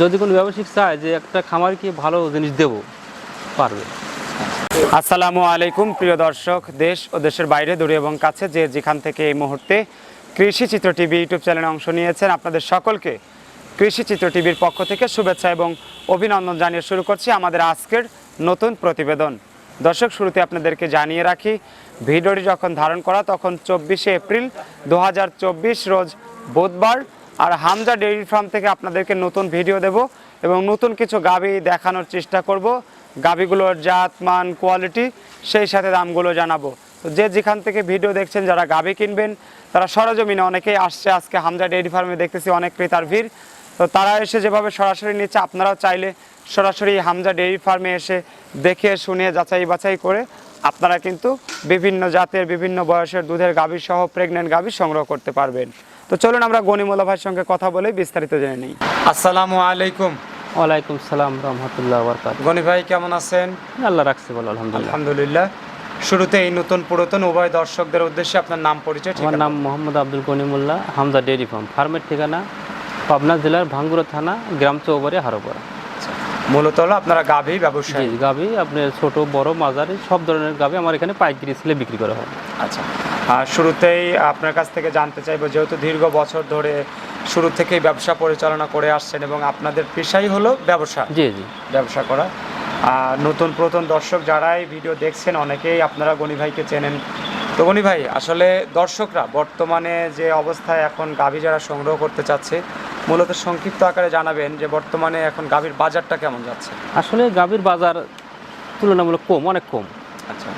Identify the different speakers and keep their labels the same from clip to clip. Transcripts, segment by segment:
Speaker 1: যদি কোনো ব্যবসায়িক চায় যে একটা খামারকে ভালো জিনিস দেবো, পারবে।
Speaker 2: আসসালামু আলাইকুম, প্রিয় দর্শক, দেশ ও দেশের বাইরে, দূরে এবং কাছে যে যেখান থেকে এই মুহূর্তে কৃষি চিত্র টিভি ইউটিউব চ্যানেলে অংশ নিয়েছেন, আপনাদের সকলকে কৃষি চিত্র টিভির পক্ষ থেকে শুভেচ্ছা এবং অভিনন্দন জানিয়ে শুরু করছি আমাদের আজকের নতুন প্রতিবেদন। দর্শক, শুরুতে আপনাদেরকে জানিয়ে রাখি, ভিডিওটি যখন ধারণ করা, তখন চব্বিশে এপ্রিল দু হাজার চব্বিশ, রোজ বুধবার আর হামজা ডেইরি ফার্ম থেকে আপনাদেরকে নতুন ভিডিও দেব এবং নতুন কিছু গাবি দেখানোর চেষ্টা করব। গাবিগুলোর জাত, মান কোয়ালিটি সেই সাথে দামগুলো জানাব। তো যে যেখান থেকে ভিডিও দেখছেন, যারা গাবি কিনবেন, তারা সরজমিনে অনেকেই আসছে আজকে হামজা ডেইরি ফার্মে, দেখতেছি অনেক ক্রেতার ভিড়। তো তারা এসে যেভাবে সরাসরি নিচ্ছে, আপনারাও চাইলে সরাসরি হামজা ডেইরি ফার্মে এসে দেখে, শুনে, যাচাই বাছাই করে আপনারা কিন্তু বিভিন্ন জাতের, বিভিন্ন বয়সের দুধের গাভী সহ প্রেগনেন্ট গাভী সংগ্রহ করতে পারবেন। তো চলুন আমরা গনিমুল্লা ভাইয়ের সঙ্গে কথা বলে বিস্তারিত জেনে নিই। আসসালামু আলাইকুম।
Speaker 1: ওয়ালাইকুম সালাম রহমতুল্লাহ বরকাত।
Speaker 2: গনি ভাই কেমন আছেন?
Speaker 1: আল্লাহ রাখছি বলো আলহামদুলিল্লাহ।
Speaker 2: আলহামদুলিল্লাহ। শুরুতে এই নতুন পুরাতন উভয় দর্শকদের উদ্দেশ্যে আপনার নাম পরিচয়
Speaker 1: আমার নাম মোহাম্মদ আব্দুল গনিমুল্লাহ হামদা ডেয়ারি ফার্ম। ফার্মের ঠিকানা পাবনা জেলার ভাঙ্গুরা থানা গ্রাম চৌবাড়ি হারোপাড়া
Speaker 2: মূলত হলো আপনারা গাভী
Speaker 1: জি
Speaker 2: ব্যবসায়ী
Speaker 1: গাভি আপনার ছোট বড় মাঝারি সব ধরনের গাভি আমার এখানে পাইকারি ছেলে বিক্রি করা হয়।
Speaker 2: আচ্ছা। আর শুরুতেই আপনার কাছ থেকে জানতে চাইব যেহেতু দীর্ঘ বছর ধরে শুরু থেকেই ব্যবসা পরিচালনা করে আসছেন এবং আপনাদের পেশাই হলো ব্যবসা।
Speaker 1: জি জি।
Speaker 2: ব্যবসা করা। আর নতুন প্রথম দর্শক যারাই ভিডিও দেখছেন অনেকেই আপনারা গনি ভাইকে চেনেন। তো গনি ভাই আসলে দর্শকরা বর্তমানে যে অবস্থায় এখন গাভী যারা সংগ্রহ করতে চাচ্ছে মূলত সংক্ষিপ্ত আকারে জানাবেন যে বর্তমানে এখন গাভীর বাজারটা কেমন যাচ্ছে?
Speaker 1: আসলে গাভীর বাজার তুলনামূলক কম অনেক কম।
Speaker 2: আচ্ছা।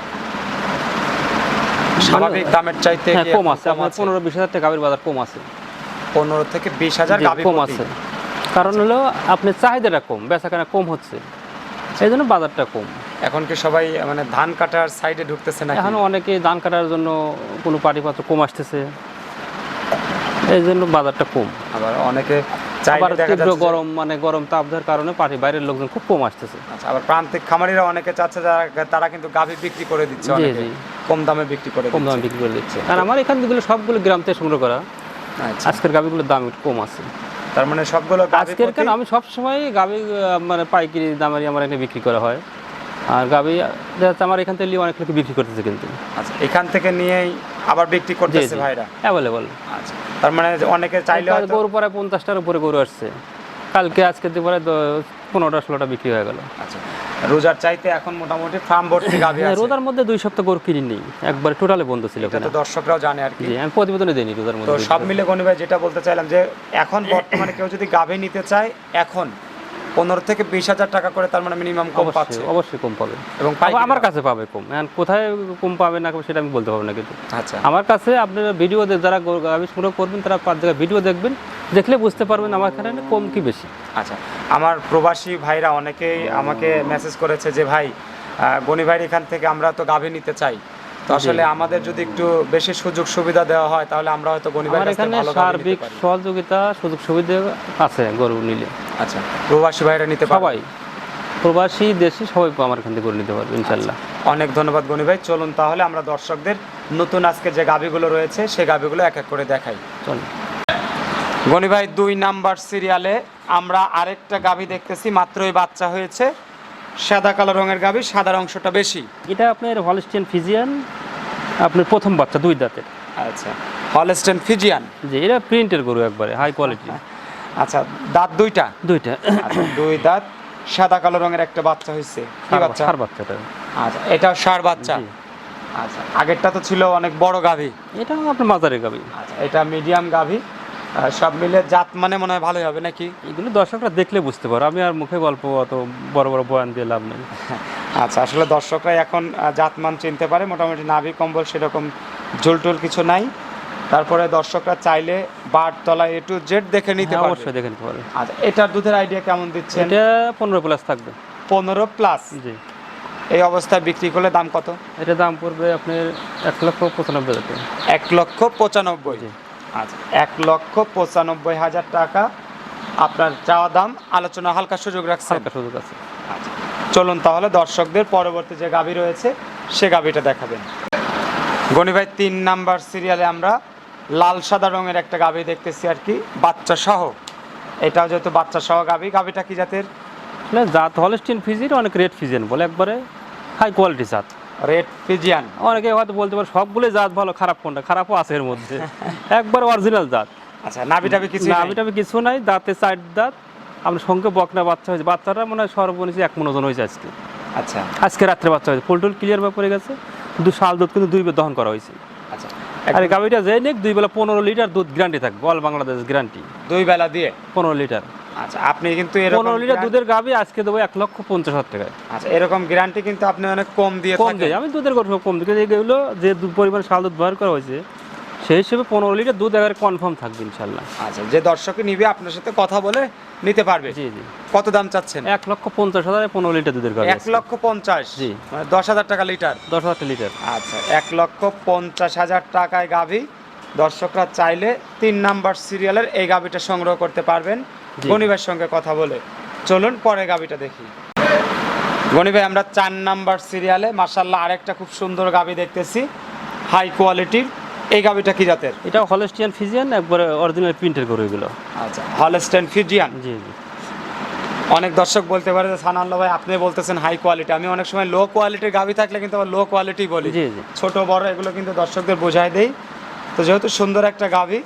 Speaker 2: স্বাভাবিক দামের চাইতে
Speaker 1: হ্যাঁ কম আছে। আপনার পনেরো বিশ হাজার টাকা গাভীর বাজার কম আছে।
Speaker 2: পনেরো থেকে বিশ হাজার
Speaker 1: কম আছে। কারণ হলো আপনার চাহিদাটা কম বেচাকেনা কম হচ্ছে। সেই জন্য বাজারটা কম।
Speaker 2: এখন কি সবাই মানে ধান কাটার সাইডে ঢুকতেছে না
Speaker 1: এখন অনেকে ধান কাটার জন্য কোনো পাটিপত্র কম আসতেছে। এই জন্য বাজারটা কম।
Speaker 2: আবার অনেকে
Speaker 1: আবার তীব্র গরম মানে গরম তাপদার কারণে পাটি বাইরের লোকজন খুব কম আসতেছে।
Speaker 2: আচ্ছা আবার প্রান্তিক খামারিরা অনেকে চাচ্ছে যারা তারা কিন্তু গাভী বিক্রি করে দিচ্ছে
Speaker 1: জি।
Speaker 2: কম দামে বিক্রি করে
Speaker 1: কম দামে বিক্রি করে দিচ্ছে। আর আমার এখান থেকে সবগুলো গ্রাম থেকে সংগ্রহ করা।
Speaker 2: আচ্ছা।
Speaker 1: আজকের গাভিগুলোর দাম একটু কম আছে।
Speaker 2: তার মানে সবগুলো
Speaker 1: আজকের কেন? আমি সবসময় গাভি মানে পাইকারি দামেরই আমার এখানে বিক্রি করা হয়। আর গাভি আমার এখান থেকে নিয়ে অনেক লোক বিক্রি করতেছে কিন্তু।
Speaker 2: আচ্ছা এখান থেকে নিয়েই আবার বিক্রি করতেছে ভাইরা।
Speaker 1: অ্যাভেলেবল
Speaker 2: আচ্ছা। তার মানে অনেকে চাইলে
Speaker 1: গরু পরে পঞ্চাশটার উপরে গরু আসছে। কালকে আজকে পরে পনেরোটা ষোলোটা বিক্রি হয়ে গেল।
Speaker 2: আচ্ছা। রোজার চাইতে এখন মোটামুটি ফার্ম ভর্তি গাভী
Speaker 1: হ্যাঁ,
Speaker 2: আছে।
Speaker 1: রোজার মধ্যে দুই সপ্তাহ গরু কিনি নেই। একবারে টোটালে বন্ধ ছিল
Speaker 2: এটা তো দর্শকরাও জানে আর কি।
Speaker 1: আমি প্রতিবেদনে দিইনি রোজার
Speaker 2: তো সব মিলে গনি ভাই যেটা বলতে চাইলাম যে এখন বর্তমানে কেউ যদি গাভী নিতে চায় এখন পনেরো থেকে বিশ হাজার টাকা করে তার মানে মিনিমাম কম পাচ্ছে।
Speaker 1: অবশ্যই কম পাবে।
Speaker 2: এবং
Speaker 1: আমার কাছে পাবে কম। কোথায় কম পাবে না সেটা আমি বলতে পারব না কিন্তু।
Speaker 2: আচ্ছা।
Speaker 1: আমার কাছে আপনারা ভিডিও যারা গাভী সংগ্রহ করবেন তারা পাঁচ জায়গায় ভিডিও দেখবেন দেখলে বুঝতে পারবেন আমার এখানে কম কি বেশি।
Speaker 2: আচ্ছা আমার প্রবাসী ভাইরা অনেকেই আমাকে মেসেজ করেছে যে ভাই গনি ভাইয়ের এখান থেকে আমরা তো গাভী নিতে চাই। তো আসলে আমাদের যদি একটু বেশি সুযোগ সুবিধা দেওয়া হয় তাহলে আমরা হয়তো ভাইয়ের কাছ ভালো
Speaker 1: সার্বিক সহযোগিতা সুযোগ সুবিধা আছে গরু নিলে।
Speaker 2: আচ্ছা প্রবাসী ভাইরা নিতে পারবে?
Speaker 1: সবাই। প্রবাসী দেশি সবাই আমার এখান থেকে নিতে পারবে ইনশাল্লাহ।
Speaker 2: অনেক ধন্যবাদ গনি ভাই। চলুন তাহলে আমরা দর্শকদের নতুন আজকে যে গাভীগুলো রয়েছে সেই গাভীগুলো এক এক করে দেখাই।
Speaker 1: চলুন।
Speaker 2: গনি ভাই দুই নাম্বার সিরিয়ালে আমরা আরেকটা গাভী দেখতেছি মাত্রই বাচ্চা হয়েছে। সাদা কালো রঙের গাভী সাদার অংশটা বেশি।
Speaker 1: এটা আপনার হলস্টিয়ান ফিজিয়ান আপনার প্রথম বাচ্চা দুই দাঁতের।
Speaker 2: আচ্ছা হলস্টেন ফিজিয়ান
Speaker 1: যে এটা প্রিন্টের গরু একবারে হাই কোয়ালিটি
Speaker 2: আচ্ছা দাঁত দুইটা?
Speaker 1: দুইটা।
Speaker 2: আচ্ছা দুই দাঁত সাদা কালো রঙের একটা বাচ্চা হয়েছে। কি বাচ্চা?
Speaker 1: সার বাচ্চাটা।
Speaker 2: আচ্ছা এটা সার বাচ্চা? আচ্ছা আগেরটা তো ছিল অনেক বড় গাভী।
Speaker 1: এটা আপনার মাজারের গাবি
Speaker 2: আচ্ছা এটা মিডিয়াম গাভী। সব মিলে জাত মানে মনে হয় ভালোই হবে নাকি?
Speaker 1: এগুলো দর্শকরা দেখলে বুঝতে পারো। আমি আর মুখে গল্প অত বড় বড় বয়ান দিয়ে লাভ নেই
Speaker 2: আচ্ছা আসলে দর্শকরা এখন আহ, জাতমান চিনতে পারে। মোটামুটি নাভি কম্বল সেরকম ঝুলটুল কিছু নাই। তারপরে দর্শকরা চাইলে বার তলা এ টু জেড দেখে নিতে
Speaker 1: হ্যাঁ,
Speaker 2: পারবে।
Speaker 1: অবশ্যই দেখে নিতে পারে
Speaker 2: আচ্ছা এটার দুধের আইডিয়া কেমন দিচ্ছেন?
Speaker 1: এটা পনেরো প্লাস থাকবে।
Speaker 2: পনেরো প্লাস
Speaker 1: জি।
Speaker 2: এই অবস্থায় বিক্রি করলে দাম কত?
Speaker 1: এটা দাম পড়বে আপনার এক লক্ষ পঁচানব্বই
Speaker 2: এক লক্ষ পঁচানব্বই।
Speaker 1: জি।
Speaker 2: আচ্ছা এক লক্ষ পঁচানব্বই হাজার টাকা আপনার চাওয়া দাম আলোচনা হালকা সুযোগ
Speaker 1: হালকা সুযোগ আছে।
Speaker 2: আচ্ছা চলুন তাহলে দর্শকদের পরবর্তী যে গাভী রয়েছে সে গাভীটা দেখাবেন। গনি ভাই তিন নাম্বার সিরিয়ালে আমরা লাল সাদা রঙের একটা গাভী দেখতেছি আর কি বাচ্চা সহ। এটাও যেহেতু বাচ্চা সহ গাভি গাভিটা কি জাতের?
Speaker 1: জাত হলস্টিন ফিজির অনেক রেড ফিজেন বলে একবারে হাই কোয়ালিটি জাত।
Speaker 2: রেড ফিজিয়ান
Speaker 1: অনেকে হয়তো বলতে পারে সবগুলোই জাত ভালো খারাপ কোনটা? খারাপও আছে এর মধ্যে। একবার অরিজিনাল জাত।
Speaker 2: আচ্ছা কিছু
Speaker 1: কিছু নাই দাঁতে সাইড দাঁত। আপনার সঙ্গে বকনা বাচ্চা হয়েছে। বাচ্চাটা মনে হয় সর্বনিচে এক মন ওজন হয়েছে আজকে।
Speaker 2: আচ্ছা।
Speaker 1: আজকে রাত্রে বাচ্চা হয়েছে। পোলটুল ক্লিয়ার ব্যাপারে গেছে। দু শাল দুধ কিন্তু দুই দহন করা হয়েছে।
Speaker 2: আচ্ছা।
Speaker 1: আর গাভিটা যে নেক দুই বেলা পনেরো লিটার দুধ গ্যারান্টি থাকবে। অল বাংলাদেশ গ্যারান্টি
Speaker 2: দুই বেলা দিয়ে?
Speaker 1: পনেরো লিটার।
Speaker 2: আচ্ছা আপনি কিন্তু এরকম
Speaker 1: পনেরো লিটার দুধের গাভি আজকে দেবো এক লক্ষ পঞ্চাশ হাজার টাকায়।
Speaker 2: আচ্ছা এরকম গ্যারান্টি কিন্তু আপনি অনেক কম দিয়ে
Speaker 1: কম দিই আমি দুধের গল্প কম কিন্তু এগুলো যে পরিমাণ শাল দুধ ব্যবহার করা হয়েছে সেই হিসেবে পনেরো লিটার দুধ একেবারে কনফার্ম থাকবে ইনশাল্লাহ
Speaker 2: আচ্ছা যে দর্শকে নিবে আপনার সাথে কথা বলে নিতে পারবে।
Speaker 1: জি জি।
Speaker 2: কত দাম চাচ্ছেন?
Speaker 1: এক লক্ষ পঞ্চাশ হাজার পনেরো লিটার দুধের গাভি
Speaker 2: এক লক্ষ পঞ্চাশ?
Speaker 1: জি।
Speaker 2: মানে দশ হাজার টাকা লিটার?
Speaker 1: দশ হাজার লিটার।
Speaker 2: আচ্ছা এক লক্ষ পঞ্চাশ হাজার টাকায় গাভি। দর্শকরা চাইলে তিন নাম্বার সিরিয়ালের এই গাবিটা সংগ্রহ করতে পারবেন। গণিবের সঙ্গে কথা বলে। চলুন পরে গাবিটা দেখি। গণি ভাই আমরা চার নাম্বার সিরিয়ালে মার্শাল্লাহ আরেকটা খুব সুন্দর গাবি দেখতেছি। হাই কোয়ালিটির এই গাবিটা কি জাতের?
Speaker 1: এটা হলস্টিয়ান ফিজিয়ান একবারে অরিজিনাল প্রিন্টের গরু এগুলো।
Speaker 2: আচ্ছা হলস্টেন ফিজিয়ান
Speaker 1: জি জি।
Speaker 2: অনেক দর্শক বলতে পারে যে সানাল্লা ভাই আপনি বলতেছেন হাই কোয়ালিটি আমি অনেক সময় লো কোয়ালিটির গাবি থাকলে কিন্তু আবার লো কোয়ালিটি বলি।
Speaker 1: জি জি।
Speaker 2: ছোট বড় এগুলো কিন্তু দর্শকদের বোঝাই দেই। তো যেহেতু সুন্দর একটা গাভী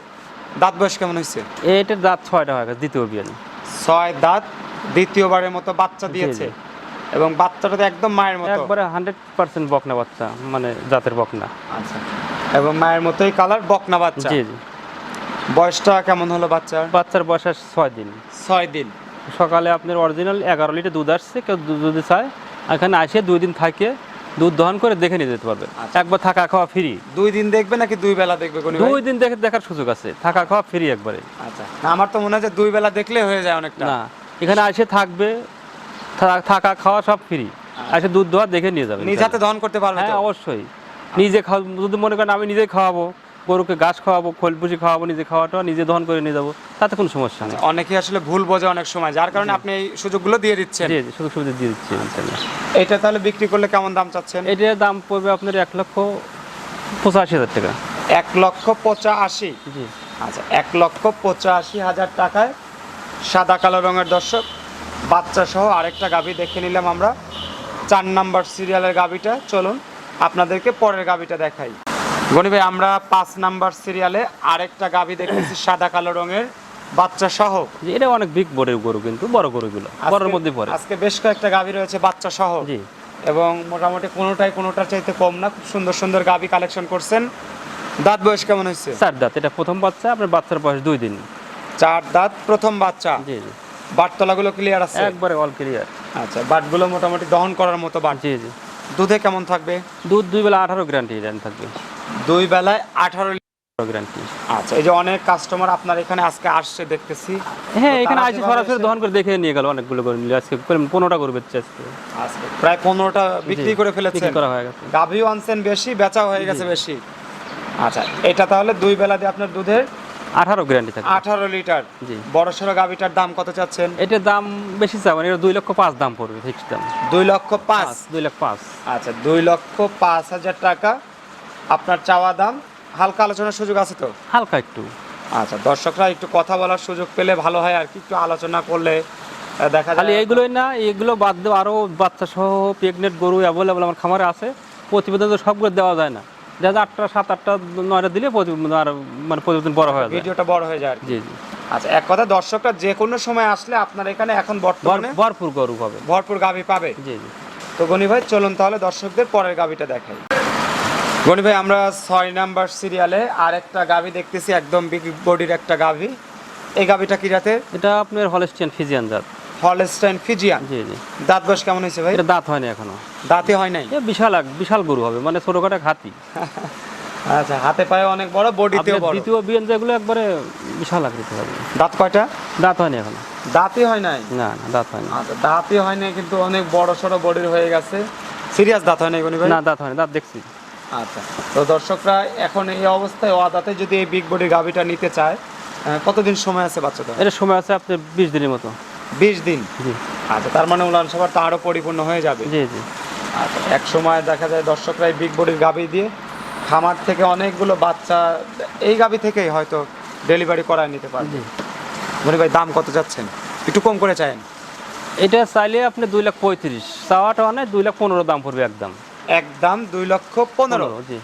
Speaker 2: দাঁত বয়স কেমন হয়েছে?
Speaker 1: এটার দাঁত ছয়টা হয়ে গেছে দ্বিতীয় বিয়ান।
Speaker 2: ছয় দাঁত দ্বিতীয়বারের মতো বাচ্চা দিয়েছে। এবং বাচ্চাটা তো একদম মায়ের মতো।
Speaker 1: একবারে হান্ড্রেড পার্সেন্ট বকনা বাচ্চা মানে জাতের বকনা।
Speaker 2: আচ্ছা। এবং মায়ের মতোই কালার বকনা বাচ্চা।
Speaker 1: জি জি।
Speaker 2: বয়সটা কেমন হলো বাচ্চার?
Speaker 1: বাচ্চার বয়স ছয় দিন।
Speaker 2: ছয় দিন।
Speaker 1: সকালে আপনার অরিজিনাল এগারো লিটার দুধ আসছে কেউ দুধ যদি চায় এখানে আসে দুই দিন থাকে। দুধ দহন করে দেখে নিয়ে যেতে পারবে।
Speaker 2: আচ্ছা।
Speaker 1: একবার থাকা খাওয়া ফ্রি
Speaker 2: দুই দিন দেখবে নাকি দুই বেলা দেখবে কোন
Speaker 1: দুই দিন দেখে দেখার সুযোগ আছে। থাকা খাওয়া ফ্রি একবারে।
Speaker 2: আচ্ছা। আমার তো মনে হয় যে দুই বেলা দেখলে হয়ে যায় অনেকটা।
Speaker 1: না। এখানে এসে থাকবে থাকা খাওয়া সব ফ্রি এসে দুধ দোয়া দেখে নিয়ে যাবে।
Speaker 2: নিজ হাতে দহন করতে পারবে
Speaker 1: হ্যাঁ অবশ্যই। নিজে খাওয়া যদি মনে করেন আমি নিজে খাওয়াবো। গরুকে ঘাস খাওয়াবো খোল ভুসি খাওয়াবো নিজে খাওয়াটা নিজে দহন করে নিয়ে যাব তাতে কোনো সমস্যা নেই।
Speaker 2: অনেকে আসলে ভুল বোঝে অনেক সময় যার কারণে আপনি এই সুযোগগুলো দিয়ে দিচ্ছেন।
Speaker 1: জি জি সুযোগ সুবিধা দিয়ে দিচ্ছি ইনশাল্লাহ।
Speaker 2: এটা তাহলে বিক্রি করলে কেমন দাম চাচ্ছেন?
Speaker 1: এটার দাম পড়বে আপনার এক লক্ষ পঁচাশি হাজার টাকা।
Speaker 2: এক লক্ষ পঁচাশি?
Speaker 1: জি।
Speaker 2: আচ্ছা এক লক্ষ পঁচাশি হাজার টাকায় সাদা কালো রঙের দর্শক বাচ্চা সহ আরেকটা গাভি দেখে নিলাম আমরা। চার নাম্বার সিরিয়ালের গাভিটা চলুন আপনাদেরকে পরের গাভিটা দেখাই। গনি ভাই আমরা পাঁচ নাম্বার সিরিয়ালে আরেকটা গাভি দেখতেছি সাদা কালো রঙের বাচ্চা সহ
Speaker 1: এটা অনেক বিগ বড়ের গরু কিন্তু বড় গরুগুলো বড়ের মধ্যে পড়ে।
Speaker 2: আজকে বেশ কয়েকটা গাভি রয়েছে বাচ্চা সহ
Speaker 1: জি।
Speaker 2: এবং মোটামুটি কোনোটাই কোনোটার চাইতে কম না খুব সুন্দর সুন্দর গাভি কালেকশন করছেন। দাঁত বয়স কেমন হয়েছে?
Speaker 1: চার দাঁত এটা প্রথম বাচ্চা আপনার বাচ্চার বয়স দুই দিন।
Speaker 2: চার দাঁত প্রথম বাচ্চা।
Speaker 1: জি জি।
Speaker 2: বাটতলাগুলো ক্লিয়ার আছে?
Speaker 1: একবারে অল ক্লিয়ার
Speaker 2: আচ্ছা বাটগুলো মোটামুটি দহন করার মতো বাট।
Speaker 1: জি জি।
Speaker 2: দুধে কেমন থাকবে?
Speaker 1: দুধ দুই বেলা আঠারো গ্যারান্টি রেন থাকবে।
Speaker 2: দুই বেলায় আঠারো
Speaker 1: গ্যারান্টি
Speaker 2: আচ্ছা এই যে অনেক কাস্টমার আপনার এখানে আজকে আসছে দেখতেছি।
Speaker 1: হ্যাঁ এখানে আসি সরাসরি দহন করে দেখে নিয়ে গেল অনেকগুলো করে নিলে। আজকে পনেরোটা করে বেচছে আজকে।
Speaker 2: প্রায় পনেরোটা বিক্রি করে
Speaker 1: বিক্রি করা হয়ে গেছে।
Speaker 2: গাভিও আনছেন বেশি বেচাও হয়ে গেছে বেশি। আচ্ছা এটা তাহলে দুই বেলা দিয়ে আপনার দুধের
Speaker 1: আঠারো গ্যারান্টি থাকবে।
Speaker 2: আঠারো লিটার।
Speaker 1: জি।
Speaker 2: বড় সড়ো গাভিটার দাম কত চাচ্ছেন?
Speaker 1: এটার দাম বেশি চাবেন এটা দুই লক্ষ পাঁচ দাম পড়বে ফিক্সড দাম।
Speaker 2: দুই লক্ষ পাঁচ?
Speaker 1: দুই লক্ষ পাঁচ।
Speaker 2: আচ্ছা দুই লক্ষ পাঁচ হাজার টাকা। আপনার চাওয়া দাম? হালকা আলোচনার সুযোগ আছে তো?
Speaker 1: হালকা একটু।
Speaker 2: আচ্ছা দর্শকরা একটু কথা বলার সুযোগ পেলে ভালো হয় আর কি একটু আলোচনা করলে দেখা
Speaker 1: খালি
Speaker 2: যায়।
Speaker 1: এইগুলোই না এগুলো বাদ দেওয়া আরও বাচ্চা সহ প্রেগনেন্ট গরু অ্যাভেলেবল আমার খামারে আছে প্রতিবেদন তো সবগুলো দেওয়া যায় না। যায় আটটা সাত আটটা নয়টা দিলে আর মানে প্রতিবেদন বড় হয়ে যায়।
Speaker 2: ভিডিওটা বড় হয়ে যায় আর
Speaker 1: জি জি।
Speaker 2: আচ্ছা এক কথা দর্শকরা যে কোনো সময় আসলে আপনার এখানে এখন বর্তমানে
Speaker 1: ভর- ভরপুর গরু পাবে।
Speaker 2: ভরপুর গাভি পাবে।
Speaker 1: জি জি।
Speaker 2: তো গনি ভাই চলুন তাহলে দর্শকদের পরের গাভিটা দেখাই। গনি ভাই আমরা ছয় নাম্বার সিরিয়ালে আরেকটা গাভি দেখতেছি একদম বিগ বডির একটা গাভি। এই গাভিটা কি জাতের?
Speaker 1: এটা আপনার হলেস্টিয়ান ফিজিয়ান জাত।
Speaker 2: Holstein Friesian.
Speaker 1: জি জি।
Speaker 2: দাঁত বয়স কেমন হয়েছে ভাই?
Speaker 1: এটা দাঁত হয়নি এখনও।
Speaker 2: দাঁতে হয় নাই
Speaker 1: এ বিশাল বিশাল গরু হবে মানে ছোটখাটো হাতি।
Speaker 2: আচ্ছা হাতে পায়ে অনেক বড় বডিতেও বড়।
Speaker 1: দ্বিতীয় বিয়ান যেগুলো একবারে বিশাল আকৃতি হবে।
Speaker 2: দাঁত কয়টা?
Speaker 1: দাঁত হয়নি এখনও।
Speaker 2: দাঁতই হয় নাই?
Speaker 1: না না দাঁত হয়নি।
Speaker 2: আচ্ছা দাঁতই হয় নাই কিন্তু অনেক বড় সড়ো বডির হয়ে গেছে। সিরিয়াস দাঁত হয় নাই ভাই
Speaker 1: না দাঁত হয়নি দাঁত দেখছি।
Speaker 2: আচ্ছা তো দর্শকরা এখন এই অবস্থায় ও দাঁতে যদি এই বিগ বডি গাভিটা নিতে চায় কতদিন সময় আছে বাচ্চাটা
Speaker 1: এটা সময় আছে আপনার বিশ দিনের মতো।
Speaker 2: বিশ দিন।
Speaker 1: জি।
Speaker 2: আচ্ছা তার মানে উলান তো আরও পরিপূর্ণ হয়ে যাবে।
Speaker 1: জি জি।
Speaker 2: আচ্ছা এক সময় দেখা যায় দর্শকরা এই বিগ বডির গাভি দিয়ে খামার থেকে অনেকগুলো বাচ্চা এই গাভি থেকেই হয়তো ডেলিভারি করায় নিতে পারবে।
Speaker 1: জি।
Speaker 2: গনি ভাই দাম কত যাচ্ছেন? একটু কম করে চাইেন।
Speaker 1: এটা চাইলে আপনি দুই লাখ পঁয়ত্রিশ চাওয়াটা মানে দুই লাখ পনেরো দাম পড়বে একদম।
Speaker 2: একদম দুই লক্ষ পনেরো
Speaker 1: জি।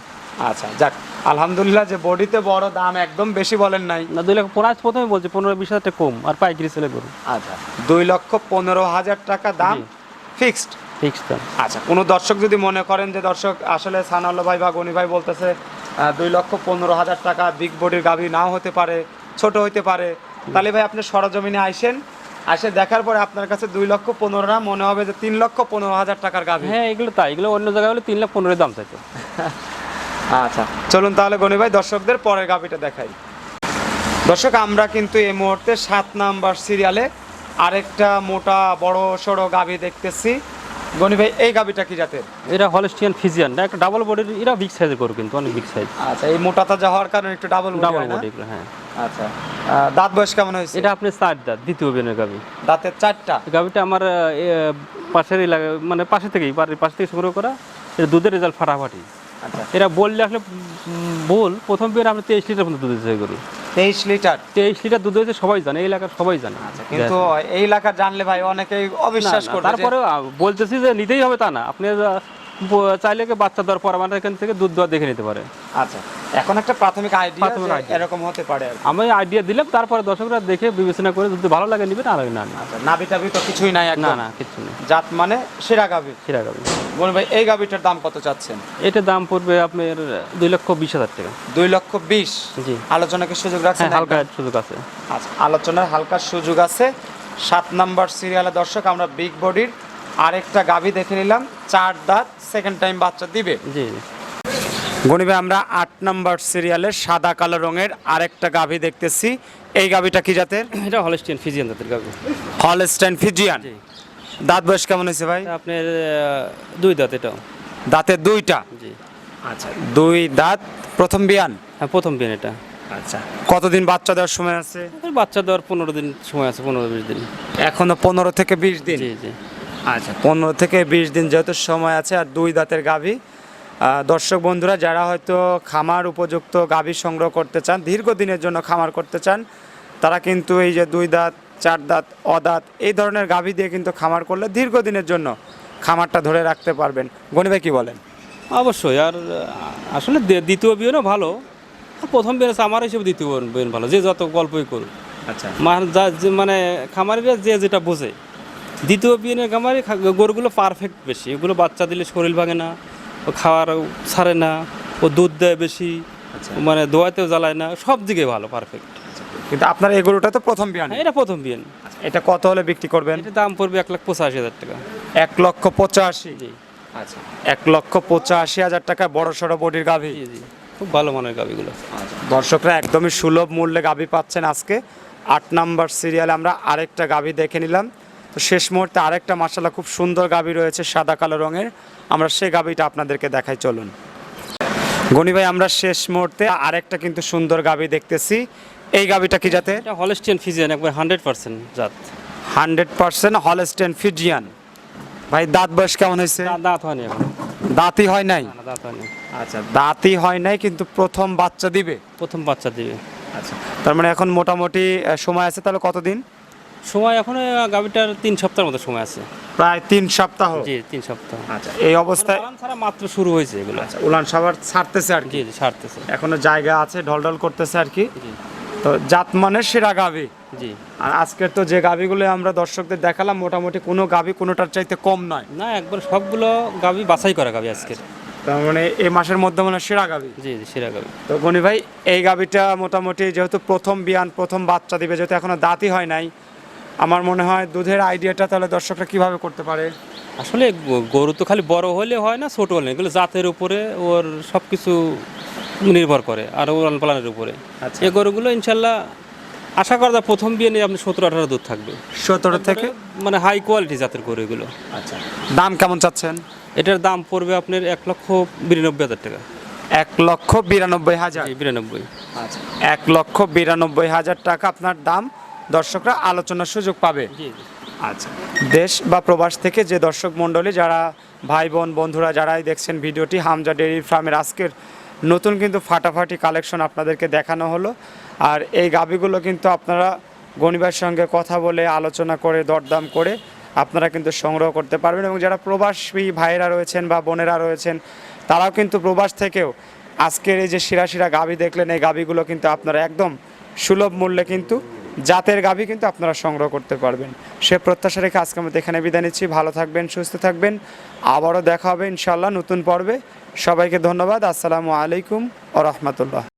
Speaker 2: আচ্ছা যাক আলহামদুলিল্লাহ যে বডিতে বড় দাম একদম বেশি বলেন নাই।
Speaker 1: না দুই লাখ পনেরো প্রথমে বলছি পনেরো বিশ হাজার কম আর পাইকারি ছেলে গরু।
Speaker 2: আচ্ছা দুই লক্ষ পনেরো হাজার টাকা দাম। ফিক্সড?
Speaker 1: দাম।
Speaker 2: আচ্ছা কোনো দর্শক যদি মনে করেন যে দর্শক আসলে সানাল্লা ভাই বা গনি ভাই বলতেছে দুই লক্ষ পনেরো হাজার টাকা বিগ বডির গাভী নাও হতে পারে ছোট হতে পারে তাহলে ভাই আপনি সরজমিনে আইসেন আসে দেখার পরে আপনার কাছে দুই লক্ষ পনেরো না মনে হবে যে তিন লক্ষ পনেরো হাজার টাকার গাভী।
Speaker 1: হ্যাঁ এগুলো তাই এগুলো অন্য জায়গায় হলে তিন লাখ পনেরো দাম চাইতো।
Speaker 2: আচ্ছা চলুন তাহলে গনি ভাই দর্শকদের পরের গাভিটা দেখাই। দর্শক আমরা কিন্তু এই মুহূর্তে সাত নাম্বার সিরিয়ালে আরেকটা মোটা বড় সড়ো গাভি দেখতেছি। গনি ভাই এই গাভিটা কি জাতের?
Speaker 1: এটা হলস্টিয়ান ফিজিয়ান না একটা ডাবল বডির এরা বিগ সাইজের গরু কিন্তু অনেক বিগ সাইজ
Speaker 2: আচ্ছা এই মোটা তাজা হওয়ার কারণে একটু ডাবল
Speaker 1: ডাবল বডি হ্যাঁ।
Speaker 2: আচ্ছা দাঁত বয়স কেমন হয়েছে?
Speaker 1: এটা আপনি চার দাঁত দ্বিতীয় বিনের গাবি
Speaker 2: দাঁতের চারটা?
Speaker 1: গাবিটা আমার পাশের এলাকা মানে পাশে থেকেই বাড়ির পাশ থেকে সংগ্রহ করা এটা দুধের রেজাল্ট ফাটাফাটি।
Speaker 2: আচ্ছা।
Speaker 1: এরা বললে আসলে ভুল প্রথম বিয়ের আপনি তেইশ লিটার পর্যন্ত দুধ দিতে গরু
Speaker 2: তেইশ লিটার?
Speaker 1: তেইশ লিটার দুধ হয়েছে সবাই জানে এই এলাকার সবাই জানে।
Speaker 2: আচ্ছা কিন্তু এই এলাকা জানলে ভাই অনেকেই অবিশ্বাস করে
Speaker 1: তারপরে বলতেছি যে নিতেই হবে তা না। আপনি চাইলে কি বাচ্চা দেওয়ার পর আমার এখান থেকে দুধ দেওয়া দেখে নিতে পারে।
Speaker 2: আচ্ছা এখন একটা প্রাথমিক আইডিয়া এরকম হতে পারে
Speaker 1: আমি আইডিয়া দিলাম তারপরে দর্শকরা দেখে বিবেচনা করে যদি ভালো লাগে নিবে না লাগে না।
Speaker 2: আচ্ছা নাভি টাভি তো কিছুই নাই
Speaker 1: না না কিছু নেই।
Speaker 2: জাত মানে সেরা গাভি।
Speaker 1: সেরা গাবি
Speaker 2: বলুন ভাই এই গাভিটার দাম কত চাচ্ছেন?
Speaker 1: এটার দাম পড়বে আপনার দুই লক্ষ বিশ হাজার টাকা।
Speaker 2: দুই লক্ষ বিশ?
Speaker 1: জি।
Speaker 2: আলোচনা কি সুযোগ রাখছেন
Speaker 1: হ্যাঁ হালকা সুযোগ আছে।
Speaker 2: আচ্ছা আলোচনার হালকা সুযোগ আছে। সাত নাম্বার সিরিয়ালে দর্শক আমরা বিগ বডির আরেকটা গাভি দেখে নিলাম চার দাঁত সেকেন্ড টাইম বাচ্চা দিবে।
Speaker 1: জি
Speaker 2: গণিবে আমরা আট নাম্বার সিরিয়ালের সাদা কালো রঙের আরেকটা গাভি দেখতেছি। এই গাভিটা কি জাতের?
Speaker 1: এটা হলস্টিয়ান ফিজিয়ান জাতের গাবি
Speaker 2: হলস্টাইন ফিজিয়ান
Speaker 1: জি।
Speaker 2: দাঁত বয়স কেমন হয়েছে ভাই?
Speaker 1: আপনার দুই দাঁত এটা
Speaker 2: দাঁতের দুইটা?
Speaker 1: জি।
Speaker 2: আচ্ছা। দুই দাঁত প্রথম বিয়ান?
Speaker 1: হ্যাঁ প্রথম বিন এটা।
Speaker 2: আচ্ছা। কতদিন বাচ্চা দেওয়ার সময় আছে?
Speaker 1: বাচ্চা দেওয়ার পনেরো দিন সময় আছে পনেরো বিশ দিন।
Speaker 2: এখনও পনেরো থেকে বিশ দিন।
Speaker 1: জি জি।
Speaker 2: আচ্ছা পনেরো থেকে বিশ দিন যেহেতু সময় আছে আর দুই দাঁতের গাভী দর্শক বন্ধুরা যারা হয়তো খামার উপযুক্ত গাভী সংগ্রহ করতে চান দীর্ঘদিনের জন্য খামার করতে চান তারা কিন্তু এই যে দুই দাঁত চার দাঁত অদাঁত এই ধরনের গাভী দিয়ে কিন্তু খামার করলে দীর্ঘদিনের জন্য খামারটা ধরে রাখতে পারবেন। গণি ভাই কি বলেন?
Speaker 1: অবশ্যই আর আসলে দ্বিতীয় বিয়েনও ভালো। প্রথম বিয়ে আছে আমার হিসেবে দ্বিতীয় বিয়ে ভালো যে যত গল্পই করুক।
Speaker 2: আচ্ছা।
Speaker 1: মানে খামারিরা যে যেটা বোঝে। দ্বিতীয় বিয়ের খামারি গরুগুলো পারফেক্ট বেশি। এগুলো বাচ্চা দিলে শরীর ভাঙে না ও খাওয়ার ছাড়ে না ও দুধ দেয় বেশি
Speaker 2: আচ্ছা।
Speaker 1: মানে দোয়াতেও জ্বালায় না সব দিকে ভালো পারফেক্ট
Speaker 2: কিন্তু আপনার এই গরুটা তো প্রথম বিয়ান
Speaker 1: এটা প্রথম বিয়ে।
Speaker 2: এটা কত হলে বিক্রি করবেন?
Speaker 1: এটা দাম পড়বে এক লাখ পঁচাশি হাজার টাকা।
Speaker 2: এক লক্ষ পঁচাশি। আচ্ছা এক লক্ষ পঁচাশি হাজার টাকা বড় সড়ো বডির গাভী।
Speaker 1: খুব ভালো মানের গাভিগুলো।
Speaker 2: দর্শকরা একদমই সুলভ মূল্যে গাভী পাচ্ছেন আজকে। আট নাম্বার সিরিয়ালে আমরা আরেকটা গাভী দেখে নিলাম। তো শেষ মুহূর্তে আরেকটা মাসাল্লাহ খুব সুন্দর গাভী রয়েছে সাদা কালো রঙের। আমরা সেই গাভীটা আপনাদেরকে দেখাই চলুন। গনি ভাই আমরা শেষ মুহূর্তে আরেকটা কিন্তু সুন্দর গাভী দেখতেছি। এই গাভীটা কি যাতে
Speaker 1: এটা হলস্টিয়ান ফিজিয়ান একবার হান্ড্রেড পার্সেন্ট জাত।
Speaker 2: হান্ড্রেড পার্সেন্ট হলস্টেন ফিজিয়ান ভাই দাঁত বয়স কেমন হয়েছে?
Speaker 1: দাঁত হয়নি এখন।
Speaker 2: দাঁতই হয় নাই?
Speaker 1: দাঁত হয়নি।
Speaker 2: আচ্ছা দাঁতই হয় নাই কিন্তু প্রথম বাচ্চা দিবে?
Speaker 1: প্রথম বাচ্চা দিবে।
Speaker 2: আচ্ছা তার মানে এখন মোটামুটি সময় আছে তাহলে কতদিন?
Speaker 1: সময় এখন গাভিটার তিন সপ্তাহের মতো সময় আছে।
Speaker 2: প্রায় তিন সপ্তাহ।
Speaker 1: জি তিন সপ্তাহ।
Speaker 2: আচ্ছা এই অবস্থায়
Speaker 1: পালন ছাড়া মাত্র শুরু হয়েছে এগুলো।
Speaker 2: আচ্ছা উলান সবার ছাড়তেছে আর কি।
Speaker 1: জি ছাড়তেছে।
Speaker 2: এখনও জায়গা আছে ঢলঢল করতেছে আর কি। তো জাত মানে সেরা গাভী।
Speaker 1: জি।
Speaker 2: আর আজকের তো যে গাভীগুলো আমরা দর্শকদের দেখালাম মোটামুটি কোনো গাভী কোনোটার চাইতে কম নয়।
Speaker 1: না একবার সবগুলো গাভি বাছাই করা গাভি আজকের।
Speaker 2: তার মানে এই মাসের মধ্যে মানে সেরা গাভী।
Speaker 1: জি জি সেরা গাভি।
Speaker 2: তো গনি ভাই এই গাভীটা মোটামুটি যেহেতু প্রথম বিয়ান প্রথম বাচ্চা দিবে যেহেতু এখনও দাঁতই হয় নাই আমার মনে হয় দুধের আইডিয়াটা তাহলে দর্শকরা কীভাবে করতে পারে?
Speaker 1: আসলে গরু তো খালি বড় হলে হয় না ছোট হলে এগুলো জাতের উপরে ওর সব কিছু নির্ভর করে আর উড়ান পালানের উপরে।
Speaker 2: আচ্ছা।
Speaker 1: এই গরুগুলো ইনশাল্লাহ আশা করা যায় প্রথম বিয়ে নিয়ে আপনি সতেরো আঠারো দুধ থাকবে।
Speaker 2: সতেরো থেকে?
Speaker 1: মানে হাই কোয়ালিটি জাতের গরু এগুলো।
Speaker 2: আচ্ছা। দাম কেমন চাচ্ছেন?
Speaker 1: এটার দাম পড়বে আপনার এক লক্ষ বিরানব্বই হাজার টাকা।
Speaker 2: এক লক্ষ বিরানব্বই হাজার?
Speaker 1: বিরানব্বই।
Speaker 2: আচ্ছা। এক লক্ষ বিরানব্বই হাজার টাকা আপনার দাম দর্শকরা আলোচনার সুযোগ পাবে। আচ্ছা। দেশ বা প্রবাস থেকে যে দর্শক মণ্ডলী যারা ভাই বোন বন্ধুরা যারাই দেখছেন ভিডিওটি হামজা ডেয়ারি ফার্মের আজকের নতুন কিন্তু ফাটাফাটি কালেকশন আপনাদেরকে দেখানো হলো। আর এই গাভিগুলো কিন্তু আপনারা গণিবার সঙ্গে কথা বলে আলোচনা করে দরদাম করে আপনারা কিন্তু সংগ্রহ করতে পারবেন এবং যারা প্রবাসী ভাইয়েরা রয়েছেন বা বোনেরা রয়েছেন তারাও কিন্তু প্রবাস থেকেও আজকের এই যে শিরা শিরা গাভী দেখলেন এই গাভীগুলো কিন্তু আপনারা একদম সুলভ মূল্যে কিন্তু জাতের গাভী কিন্তু আপনারা সংগ্রহ করতে পারবেন। সে প্রত্যাশা রেখে আজকে আমরা এখানে বিদায় নিচ্ছি। ভালো থাকবেন, সুস্থ থাকবেন। আবারও দেখা হবে ইনশাল্লাহ নতুন পর্বে। সবাইকে ধন্যবাদ। আসসালামু আলাইকুম ও রহমতুল্লাহ।